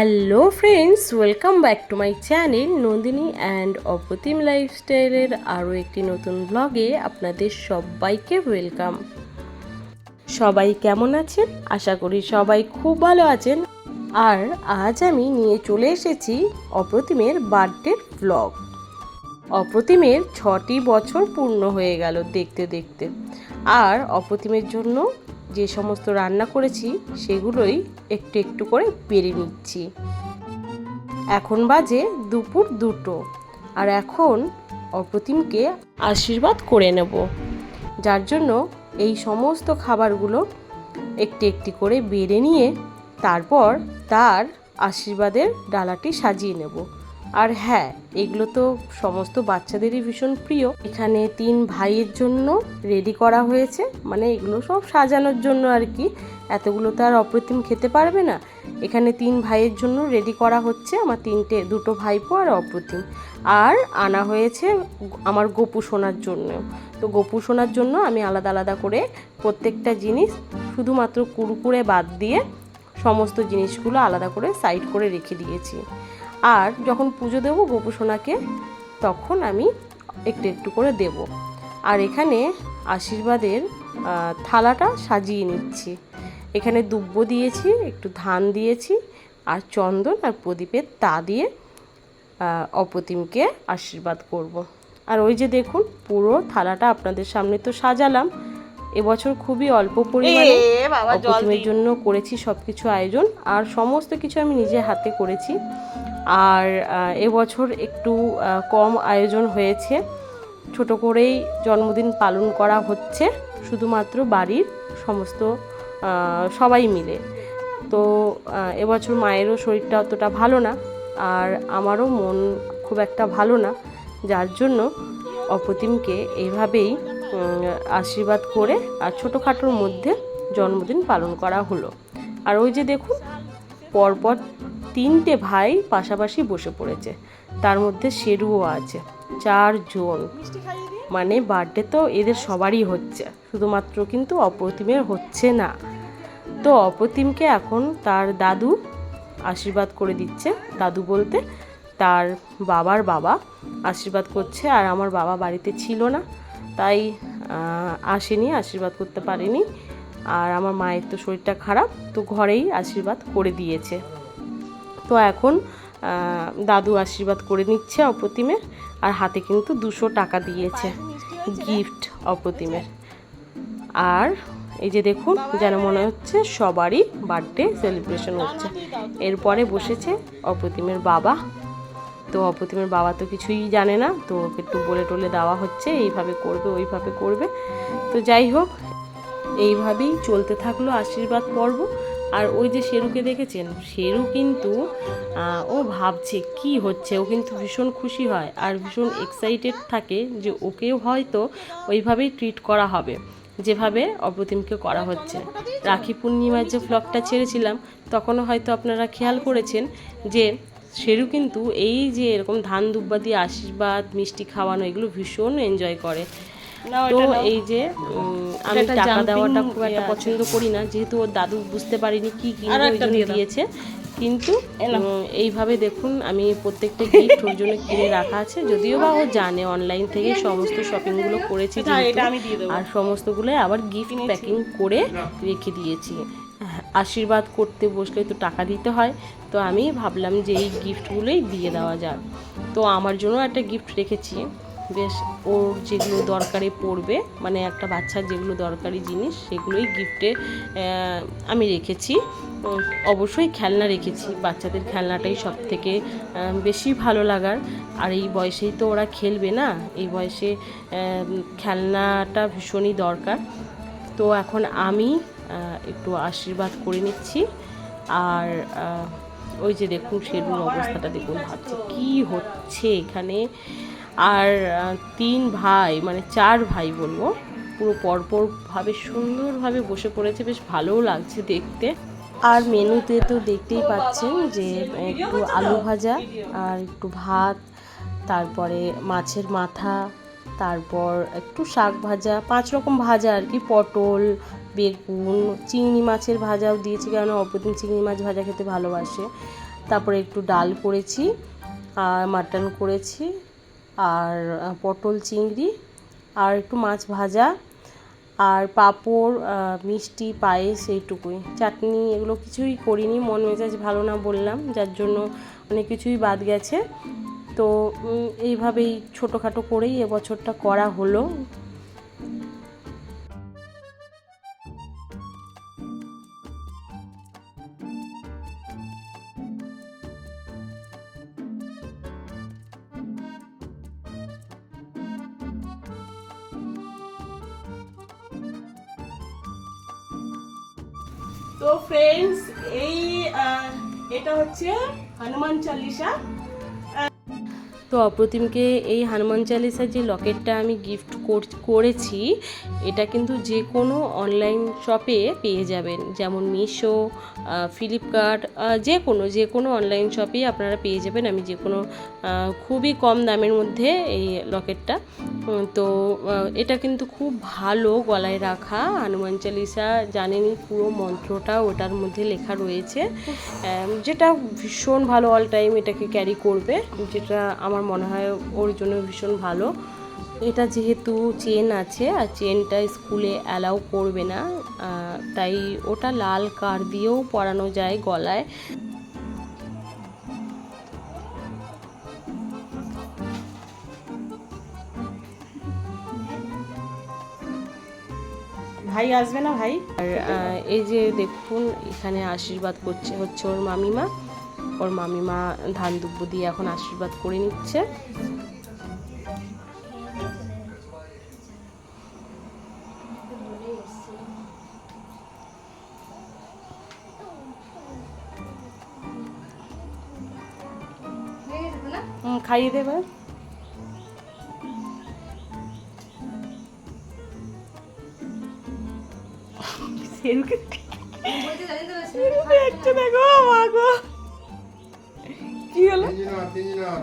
Hello friends welcome back to my channel Nandini and Apratim লাইফস্টাইলের আরও একটি নতুন ব্লগে আপনাদের সবাইকে ওয়েলকাম সবাই কেমন আছেন? আশা করি সবাই খুব ভালো আছেন। আর আজ আমি নিয়ে চলে এসেছি অপ্রতিমের বার্থডে ব্লগ অপ্রতিমের ছটি বছর পূর্ণ হয়ে গেল দেখতে দেখতে। আর অপ্রতিমের জন্য যে সমস্ত রান্না করেছি সেগুলোই একটু একটু করে বেড়ে নিচ্ছি। এখন বাজে দুপুর দুটো আর এখন অপ্রতিমকে আশীর্বাদ করে নেব, যার জন্য এই সমস্ত খাবারগুলো একটি একটি করে বেড়ে নিয়ে তারপর তার আশীর্বাদের ডালাটি সাজিয়ে নেব। আর হ্যাঁ এগুলো তো সমস্ত বাচ্চাদেরই ভীষণ প্রিয়। এখানে তিন ভাইয়ের জন্য রেডি করা হয়েছে। মানে এগুলো সব সাজানোর জন্য আর কি। এতগুলো তো আর অপ্রতিম খেতে পারবে না। এখানে তিন ভাইয়ের জন্য রেডি করা হচ্ছে আমার তিনটে, দুটো ভাইপো আর অপ্রতিম। আর আনা হয়েছে আমার গোপু সোনার জন্য। তো গোপু সোনার জন্য আমি আলাদা আলাদা করে প্রত্যেকটা জিনিস শুধুমাত্র কুরকুরে বাদ দিয়ে সমস্ত জিনিসগুলো আলাদা করে সাইড করে রেখে দিয়েছি। আর যখন পুজো দেবো গোপু সোনাকে তখন আমি একটু একটু করে দেব। আর এখানে আশীর্বাদের থালাটা সাজিয়ে নিচ্ছি। এখানে দুব্ব দিয়েছি একটু ধান দিয়েছি আর চন্দন আর প্রদীপের তা দিয়ে অপ্রতিমকে আশীর্বাদ করব। আর ওই যে দেখুন পুরো থালাটা আপনাদের সামনে তো সাজালাম। এবছর খুবই অল্প পরিমাণে অপ্রতিমের জন্য করেছি সব কিছু আয়োজন। আর সমস্ত কিছু আমি নিজে হাতে করেছি। আর এবছর একটু কম আয়োজন হয়েছে। ছোট করেই জন্মদিন পালন করা হচ্ছে। শুধুমাত্র বাড়ির সমস্ত সবাই মিলে। তো এবছর মায়েরও শরীরটা অতটা ভালো না। আর আমারও মন খুব একটা ভালো না। যার জন্য অপ্রতিমকে এইভাবেই আশীর্বাদ করে আর ছোটোখাটোর মধ্যে জন্মদিন পালন করা হলো। আর ওই যে দেখুন, পরপর তিনটে ভাই পাশাপাশি বসে পড়েছে। তার মধ্যে শেরুও আছে চারজন মানে বার্থডে তো এদের সবারই হচ্ছে, শুধুমাত্র কিন্তু অপ্রতিমের হচ্ছে না। তো অপ্রতিমকে এখন তার দাদু আশীর্বাদ করে দিচ্ছে, দাদু বলতে তার বাবার বাবা আশীর্বাদ করছে, আর আমার বাবা বাড়িতে ছিল না, তাই আসেনি, আশীর্বাদ করতে পারেনি। আর আমার মায়ের তো শরীরটা খারাপ, তো ঘরেই আশীর্বাদ করে দিয়েছে। তো এখন দাদু আশীর্বাদ করে নিচ্ছে অপ্রতিমের আর হাতে কিন্তু দুশো টাকা দিয়েছে গিফট অপ্রতিমের আর এই যে দেখুন যেন মনে হচ্ছে সবারই বার্থডে সেলিব্রেশন হচ্ছে। এরপরে বসেছে অপ্রতিমের বাবা। তো অপ্রতিমের বাবা তো কিছুই জানে না তো ওকে একটু বলে টলে দেওয়া হচ্ছে এইভাবে করবে ওইভাবে করবে। তো যাই হোক এইভাবেই চলতে থাকল আশীর্বাদ পর্ব। আর ওই যে শেরুকে দেখেছেন? শেরু কিন্তু ও ভাবছে কি হচ্ছে? ও কিন্তু ভীষণ খুশি হয় আর ভীষণ এক্সাইটেড থাকে যে ওকেও হয়তো ওইভাবেই ট্রিট করা হবে, যেভাবে অপ্রতিমকে করা হচ্ছে। রাখি পূর্ণিমার যে ফ্লগটা ছেড়েছিলাম, তখনও হয়তো আপনারা খেয়াল করেছেন যে শেরু কিন্তু এই যে এরকম ধান দুব্বা দিয়ে আশীর্বাদ, মিষ্টি খাওয়ানো, এগুলো ভীষণ এনজয় করে। তো এই যে আমি টাকা দেওয়াটা খুব একটা পছন্দ করি না যেহেতু ওর দাদু বুঝতে পারিনি কি জন্য দিয়েছে। কিন্তু এইভাবে দেখুন আমি প্রত্যেকটা গিফট ওর জন্য কিনে রাখা আছে। যদিও বা ও জানে অনলাইন থেকে সমস্ত শপিংগুলো করেছি আর সমস্তগুলো আবার গিফট প্যাকিং করে রেখে দিয়েছি। আশীর্বাদ করতে বসলে তো টাকা দিতে হয়। তো আমি ভাবলাম যে এই গিফটগুলোই দিয়ে দেওয়া যাক। তো আমার জন্য একটা গিফট রেখেছি। বেশ, ওর যেগুলো দরকারে পড়বে মানে একটা বাচ্চার যেগুলো দরকারি জিনিস, সেগুলোই গিফটে আমি রেখেছি। অবশ্যই খেলনা রেখেছি, বাচ্চাদের খেলনাটাই সব থেকে বেশি ভালো লাগার। আর এই বয়সেই তো ওরা খেলবে না? এই বয়সে খেলনাটা ভীষণই দরকার। তো এখন আমি একটু আশীর্বাদ করে নিচ্ছি। আর ওই যে দেখুন শেরুর অবস্থাটা দেখুন, ভাবছি কী হচ্ছে এখানে? আর তিন ভাই মানে চার ভাই বলব। পুরো পরপর ভাবে সুন্দরভাবে বসে পড়েছে, বেশ ভালোও লাগছে দেখতে। আর মেনুতে তো দেখতেই পাচ্ছেন যে একটু আলু ভাজা আর একটু ভাত, তারপরে মাছের মাথা, তারপর একটু শাক ভাজা, পাঁচ রকম ভাজা আর কি, পটল, বেগুন, চিংড়ি মাছের ভাজাও দিয়েছি কারণ অপ্রতিম চিংড়ি মাছ ভাজা খেতে ভালোবাসে। তারপরে একটু ডাল করেছি, আর মাটন করেছি আর পটল চিংড়ি, আর একটু মাছ ভাজা, আর পাঁপড় মিষ্টি, পায়েস এইটুকুই। চাটনি এগুলো কিছুই করিনি, মন মেজাজ ভালো না বললাম, যার জন্য অনেক কিছুই বাদ গেছে। তো এইভাবেই ছোটোখাটো করেই এবছরটা করা হলো। তো ফ্রেন্ডস এই এটা হচ্ছে হনুমান চালিসা তো অপ্রতিমকে এই হনুমান চালিসার যে লকেটটা আমি গিফট করেছি, এটা কিন্তু যে কোনো অনলাইন শপে পেয়ে যাবেন। যেমন মিশো ফ্লিপকার্ট যে কোনো যে কোনো অনলাইন শপেই আপনারা পেয়ে যাবেন। আমি যে কোনো খুবই কম দামের মধ্যে এই লকেটটা তো এটা কিন্তু খুব ভালো গলায় রাখা। হনুমান চালিসা জানেনই পুরো মন্ত্রটা, ওটার মধ্যে লেখা রয়েছে। যেটা ভীষণ ভালো অল টাইম এটাকে ক্যারি করবে। যেটা আমার মনে হয় ওর জন্য ভীষণ ভালো। এটা যেহেতু চেন আছে আর চেনটা স্কুলে অ্যালাউ করবে না তাই ওটা লাল কার দিয়েও পরানো যায় গলায়। ভাই আসবে না ভাই? আর এই যে দেখুন এখানে আশীর্বাদ করছে হচ্ছে ওর মামিমা। ওর মামিমা ধান দুব্য দিয়ে এখন আশীর্বাদ করে নিচ্ছে। খাইয়ে দেবে দেখো মা গো? কি হলো? তিনজন তিনজন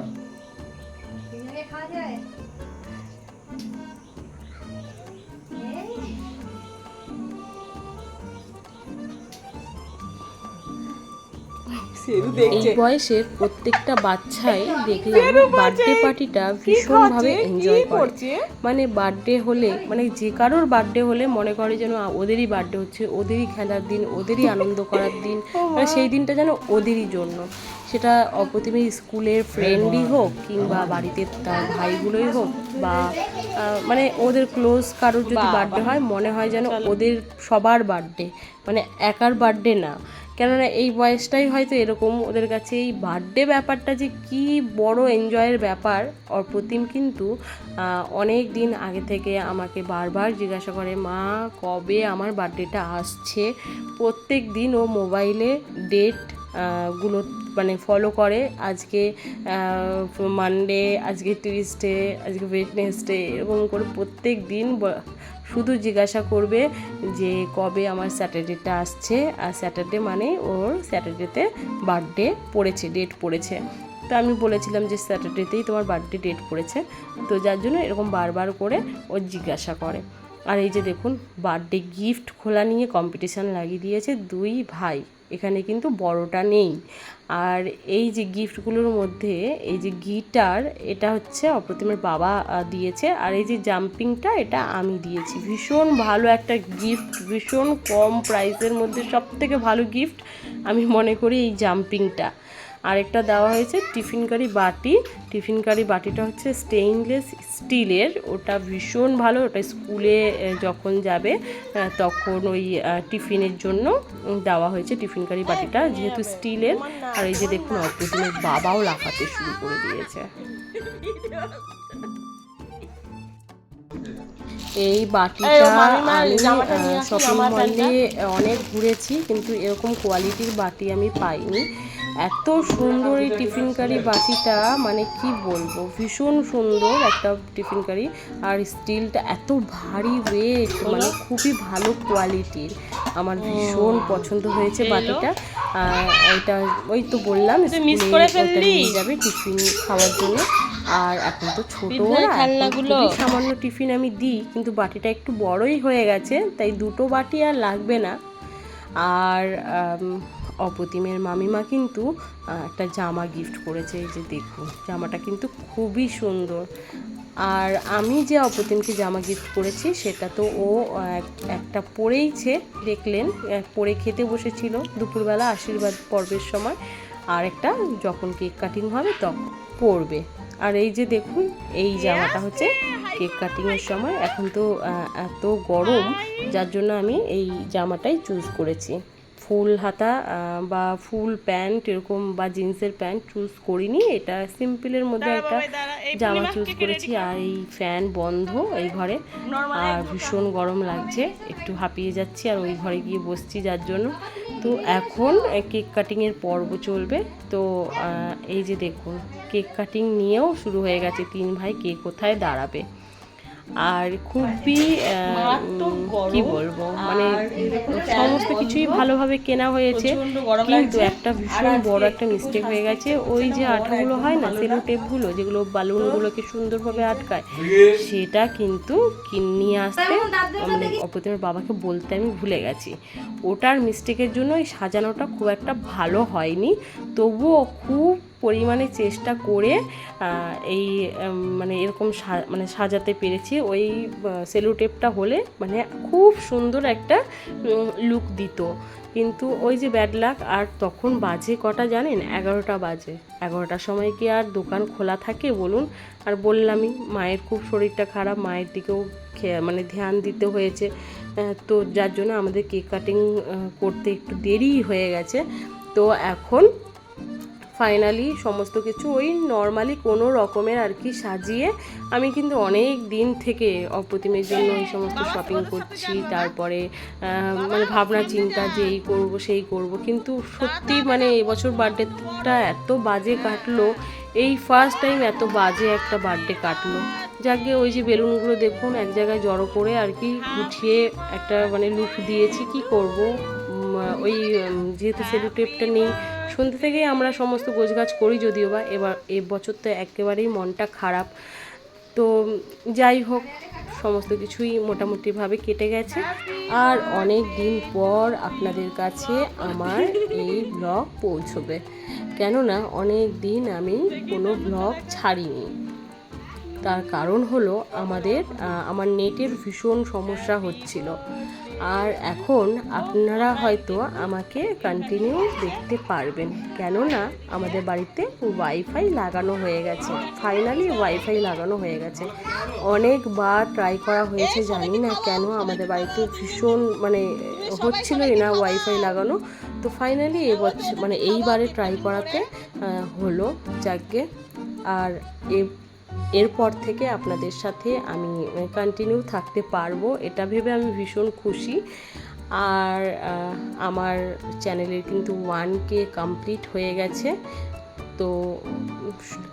এই বয়সের প্রত্যেকটা বাচ্চাই দেখলাম বার্থডে পার্টিটা ভীষণভাবে এনজয় করে। মানে বার্থডে হলে মানে যে কারোর বার্থডে হলে মনে করে যেন ওদেরই বার্থডে হচ্ছে ওদেরই খেলার দিন ওদেরই আনন্দ করার দিন। মানে সেই দিনটা যেন ওদেরই জন্য। সেটা অপ্রতিমে স্কুলের ফ্রেন্ডই হোক কিংবা বাড়িতে তার ভাইগুলোই হোক বা মানে ওদের ক্লোজ কারোর যদি বার্থডে হয় মনে হয় যেন ওদের সবার বার্থডে। মানে একার বার্থডে না। কেননা এই বয়সটাই হয়তো এরকম ওদের কাছে এই বার্থডে ব্যাপারটা যে কি বড় এনজয়ের ব্যাপার, অপ্রতিম কিন্তু অনেক দিন আগে থেকে আমাকে বারবার জিজ্ঞাসা করে, মা, কবে আমার বার্থডেটা আসছে? প্রত্যেক দিন ও মোবাইলে ডেট গুলো মানে ফলো করে। আজকে মানডে আজকে টিউসডে আজকে ওয়েডনেসডে এরকম করে প্রত্যেক দিন শুধু জিজ্ঞাসা করবে যে কবে আমার স্যাটারডেটা আসছে। আর স্যাটারডে মানে ওর স্যাটারডেতে বার্থডে পড়েছে ডেট পড়েছে। তো আমি বলেছিলাম যে স্যাটারডেতেই তোমার বার্থডে ডেট পড়েছে। তো যার জন্য এরকম বারবার করে ও জিজ্ঞাসা করে। আর এই যে দেখুন বার্থডে গিফট খোলা নিয়ে কম্পিটিশান লাগিয়ে দিয়েছে দুই ভাই। এখানে কিন্তু বড়টা নেই। আর এই যে গিফটগুলোর মধ্যে, এই যে গিটার, এটা হচ্ছে অপ্রতিমের বাবা দিয়েছে। আর এই যে জাম্পিংটা, এটা আমি দিয়েছি। ভীষণ ভালো একটা গিফট, ভীষণ কম প্রাইসের মধ্যে সব থেকে ভালো গিফট আমি মনে করি এই জাম্পিংটা। আরেকটা দেওয়া হয়েছে টিফিন কারি বাটি। টিফিন কারি বাটিটা হচ্ছে স্টেইনলেস স্টিলের ওটা ভীষণ ভালো ওটা স্কুলে যখন যাবে তখন ওই টিফিনের জন্য দেওয়া হয়েছে টিফিন কারি বাটিটা যেহেতু স্টিলের আর এই যে দেখুন অপ্রতিমের বাবাও লাফাতে শুরু করে দিয়েছে। এই বাটিটা আমি শপিং মলে অনেক ঘুরেছি কিন্তু এরকম কোয়ালিটির বাটি আমি পাইনি। এত সুন্দর এই টিফিন কারি বাটিটা মানে কি বলব ভীষণ সুন্দর একটা টিফিন কারি আর স্টিলটা এত ভারী ওয়েট মানে খুবই ভালো কোয়ালিটির আমার ভীষণ পছন্দ হয়েছে বাটিটা। আর এটা ওই তো বললাম মিস করে ফেললি। যাবে টিফিন খাওয়ার জন্য। আর এখন তো ছোট খেলনাগুলো। সামান্য টিফিন আমি দিই কিন্তু বাটিটা একটু বড়ই হয়ে গেছে তাই দুটো বাটি আর লাগবে না। আর আম, অপতিমের মামিমা কিন্তু একটা জামা গিফট করেছে এই যে দেখুন জামাটা কিন্তু খুবই সুন্দর। আর আমি যে অপতিমকে জামা গিফট করেছি সেটা তো ও এক- একটা পরেইছে দেখলেন পরে খেতে বসেছিল দুপুরবেলা আশীর্বাদ পর্বের সময় আর একটা যখন কেক কাটিং হবে তখন পরবে। আর এই যে দেখুন এই জামাটা হচ্ছে কেক কাটিংয়ের সময় এখন তো এত গরম যার জন্য আমি এই জামাটাই চুজ করেছি। ফুল হাতা বা ফুল প্যান্ট এরকম বা জিন্সের প্যান্ট চুজ করিনি। এটা সিম্পলের মধ্যে একটা জামা চুজ করেছি আর এই ফ্যান বন্ধ এই ঘরে। আর ভীষণ গরম লাগছে একটু হাঁপিয়ে যাচ্ছি আর ওই ঘরে গিয়ে বসছি যার জন্য। তো এখন কেক কাটিংয়ের পর্ব চলবে। তো এই যে দেখুন কেক কাটিং নিয়েও শুরু হয়ে গেছে তিন ভাই কে কোথায় দাঁড়াবে? আর খুবই কি বলব? মানে সমস্ত কিছুই ভালোভাবে কেনা হয়েছে। কিন্তু একটা ভীষণ বড় একটা মিস্টেক হয়ে গেছে। ওই যে আঠাগুলো হয় না সেলো টেপগুলো যেগুলো বালুনগুলোকে সুন্দরভাবে আটকায় সেটা কিন্তু কিন- নিয়ে আসতে মানে অপতিমের বাবাকে বলতে আমি ভুলে গেছি। ওটার মিস্টেকের জন্য ওই সাজানোটা খুব একটা ভালো হয়নি। তবুও খুব পরিমাণে চেষ্টা করে এই মানে এরকম মানে সাজাতে পেরেছি। ওই সেলো টেপটা হলে মানে খুব সুন্দর একটা লুক দিত। কিন্তু ওই যে ব্যাড লাক আর তখন বাজে কটা জানেন? এগারোটা বাজে। এগারোটার সময় কি আর দোকান খোলা থাকে বলুন? আর বললামই, মায়ের খুব শরীরটা খারাপ, মায়ের দিকেও মানে ধ্যান দিতে হয়েছে। তো যার জন্য আমাদের কেক কাটিং করতে একটু দেরি হয়ে গেছে। তো এখন ফাইনালি সমস্ত কিছু ওই নর্মালি কোনো রকমের আর কি সাজিয়ে আমি কিন্তু অনেক দিন থেকে অপ্রতিমের জন্য এই সমস্ত শপিং করছি। তারপরে মানে ভাবনা, চিন্তা যে এই করব, সেই করব। কিন্তু সত্যি মানে এবছর বার্থডেটা এত বাজে কাটলো। এই ফার্স্ট টাইম এত বাজে একটা বার্থডে কাটলো। যাকে ওই যে বেলুনগুলো দেখুন, এক জায়গায় জড়ো করে আর কি গুছিয়ে একটা মানে লুক দিয়েছি। কি করব? ওই যেহেতু সেলু টেপটা নেই সন্ধ্যে থেকেই আমরা সমস্ত গোছগাছ করি যদিও বা এবার, এ বছর তো একেবারেই মনটা খারাপ। তো যাই হোক, সমস্ত কিছুই মোটামুটিভাবে কেটে গেছে। আর অনেক দিন পর আপনাদের কাছে আমার এই ব্লগ পৌঁছবে। কেননা অনেক দিন আমি কোনো ব্লগ ছাড়িনি। তার কারণ হলো আমাদের আমার নেটের ভীষণ সমস্যা হচ্ছিল। আর এখন আপনারা হয়তো আমাকে কন্টিনিউ দেখতে পারবেন। কেননা আমাদের বাড়িতে ওয়াইফাই লাগানো হয়ে গেছে। ফাইনালি ওয়াইফাই লাগানো হয়ে গেছে। অনেকবার ট্রাই করা হয়েছে, জানি না কেন আমাদের বাড়িতে ভীষণ মানে হচ্ছিলই না ওয়াইফাই লাগানো। তো ফাইনালি এবছর মানে এইবারে ট্রাই করাতে হলো যাকে। আর এ এরপর থেকে আপনাদের সাথে আমি কন্টিনিউ থাকতে পারব। এটা ভেবে আমি ভীষণ খুশি। আর আমার চ্যানেলের কিন্তু ওয়ান কে কমপ্লিট হয়ে গেছে। তো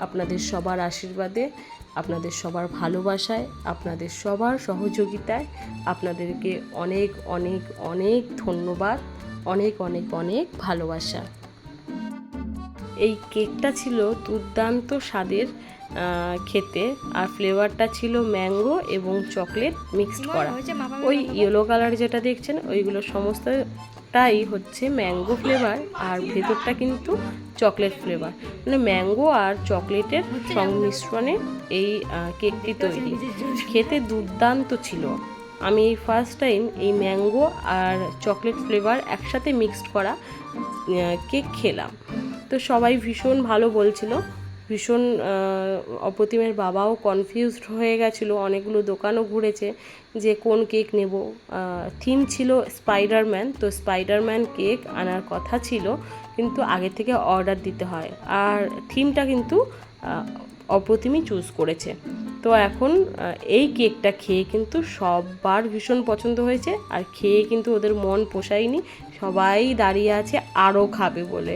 আপনাদের সবার আশীর্বাদে, আপনাদের সবার ভালোবাসায়, আপনাদের সবার সহযোগিতায় আপনাদেরকে অনেক অনেক অনেক ধন্যবাদ। অনেক অনেক অনেক ভালোবাসা। এই কেকটা ছিল দুর্দান্ত স্বাদের খেতে। আর ফ্লেভারটা ছিল ম্যাঙ্গো এবং চকলেট মিক্সড করা। ওই ইয়েলো কালার যেটা দেখছেন ওইগুলো সমস্তটাই হচ্ছে ম্যাঙ্গো ফ্লেভার আর ভেতরটা কিন্তু চকলেট ফ্লেভার। মানে ম্যাঙ্গো আর চকলেটের সংমিশ্রণে এই কেকটি তৈরি। খেতে দুর্দান্ত ছিল। আমি এই ফার্স্ট টাইম এই ম্যাঙ্গো আর চকলেট ফ্লেভার একসাথে মিক্সড করা কেক খেলাম। তো সবাই ভীষণ ভালো বলছিল। ভীষণ অপ্রতিমের বাবাও কনফিউজড হয়ে গেছিল। অনেকগুলো দোকানও ঘুরেছে যে কোন কেক নেব। থিম ছিল স্পাইডারম্যান তো স্পাইডারম্যান কেক আনার কথা ছিল, কিন্তু আগে থেকে অর্ডার দিতে হয়। আর থিমটা কিন্তু অপ্রতিমই চুজ করেছে। তো এখন এই কেকটা খেয়ে কিন্তু সবার ভীষণ পছন্দ হয়েছে, আর খেয়ে কিন্তু ওদের মন পোষায়নি। সবাই দাঁড়িয়ে আছে, আরও খাবে বলে।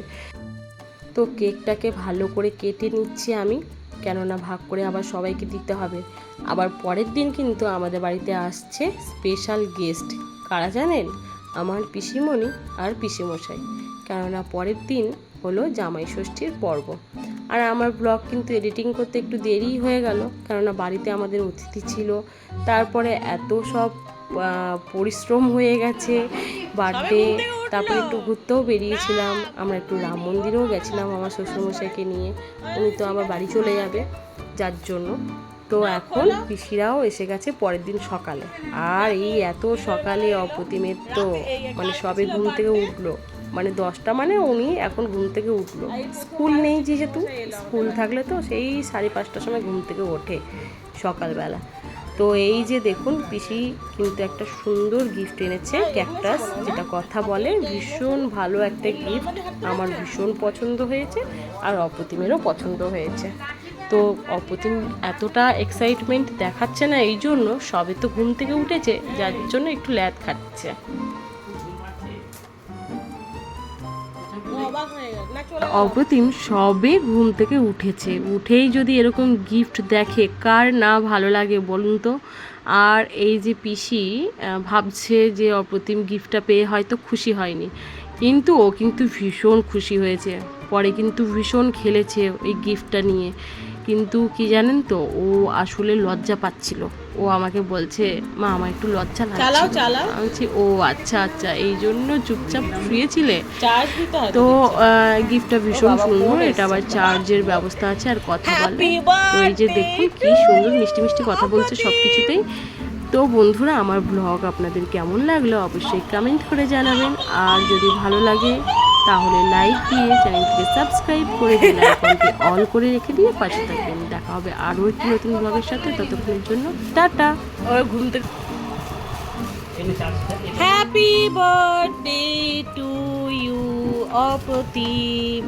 তো কেকটাকে ভালো করে কেটে নিচ্ছি আমি, কেননা ভাগ করে আবার সবাইকে দিতে হবে। আবার পরের দিন কিন্তু আমাদের বাড়িতে আসছে স্পেশাল গেস্ট কারা জানেন? আমার পিসিমণি আর পিসিমশাই। কেননা পরের দিন হলো জামাই ষষ্ঠীর পর্ব। আর আমার ব্লগ কিন্তু এডিটিং করতে একটু দেরি হয়ে গেল, কেননা বাড়িতে আমাদের অতিথি ছিল। তারপরে এত সব পরিশ্রম হয়ে গেছে বার্থডে তারপরে একটু ঘুরতেও বেরিয়েছিলাম। আমরা একটু রাম মন্দিরেও গেছিলাম আমার শ্বশুরমশাইকে নিয়ে। উনি তো আমার বাড়ি চলে যাবে যার জন্য। তো এখন পিসিরাও এসে গেছে পরের দিন সকালে। আর এই এত সকালে অপ্রতিমের তো মানে সবে ঘুম থেকে উঠল। মানে দশটা মানে উনি এখন ঘুম থেকে উঠল। স্কুল নেই যেহেতু স্কুল থাকলে তো সেই সাড়ে পাঁচটার সময় ঘুম থেকে ওঠে সকালবেলা। তো এই যে দেখুন, পিসি কিন্তু একটা সুন্দর গিফট এনেছে ক্যাকটাস যেটা কথা বলে, ভীষণ ভালো একটা গিফট আমার ভীষণ পছন্দ হয়েছে, আর অপ্রতিমেরও পছন্দ হয়েছে। তো অপ্রতিম এতটা এক্সাইটমেন্ট দেখাচ্ছে না, এই জন্য সবে তো ঘুম থেকে উঠেছে, যার জন্য একটু ল্যাদ খাচ্ছে। অপ্রতিম সবে ঘুম থেকে উঠেছে। উঠেই যদি এরকম গিফট দেখে, কার না ভালো লাগে বলুন তো? আর এই যে পিসি ভাবছে যে অপ্রতিম গিফটটা পেয়ে হয়তো খুশি হয়নি। কিন্তু ও কিন্তু ভীষণ খুশি হয়েছে। পরে কিন্তু ভীষণ খেলেছে ওই গিফটটা নিয়ে। কিন্তু কি জানেন তো, ও আসলে লজ্জা পাচ্ছিল। ও আমাকে বলছে মা আমার একটু লজ্জা লাগছে। চালাও। আমি বলছি ও আচ্ছা আচ্ছা এই জন্য চুপচাপ শুয়েছিলে? তো গিফটটা ভীষণ সুন্দর এটা আবার চার্জের ব্যবস্থা আছে আর কথা বলে। তো এই যে দেখুন কি সুন্দর মিষ্টি মিষ্টি কথা বলছে সব কিছুতেই তো বন্ধুরা আমার ব্লগ আপনাদের কেমন লাগল অবশ্যই কমেন্ট করে জানাবেন। আর যদি ভালো লাগে তাহলে লাইক দিয়ে চ্যানেলটিকে সাবস্ক্রাইব করে দিন আইকনটি অল করে রেখে দিয়ে পাশে থাকবেন। হবে আরও একটি নতুন ব্লগের সাথে ততক্ষণের জন্য টাটা। ওর ঘুম থেকে happy birthday to you Apratim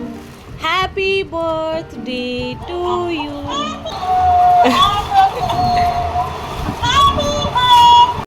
happy birthday to you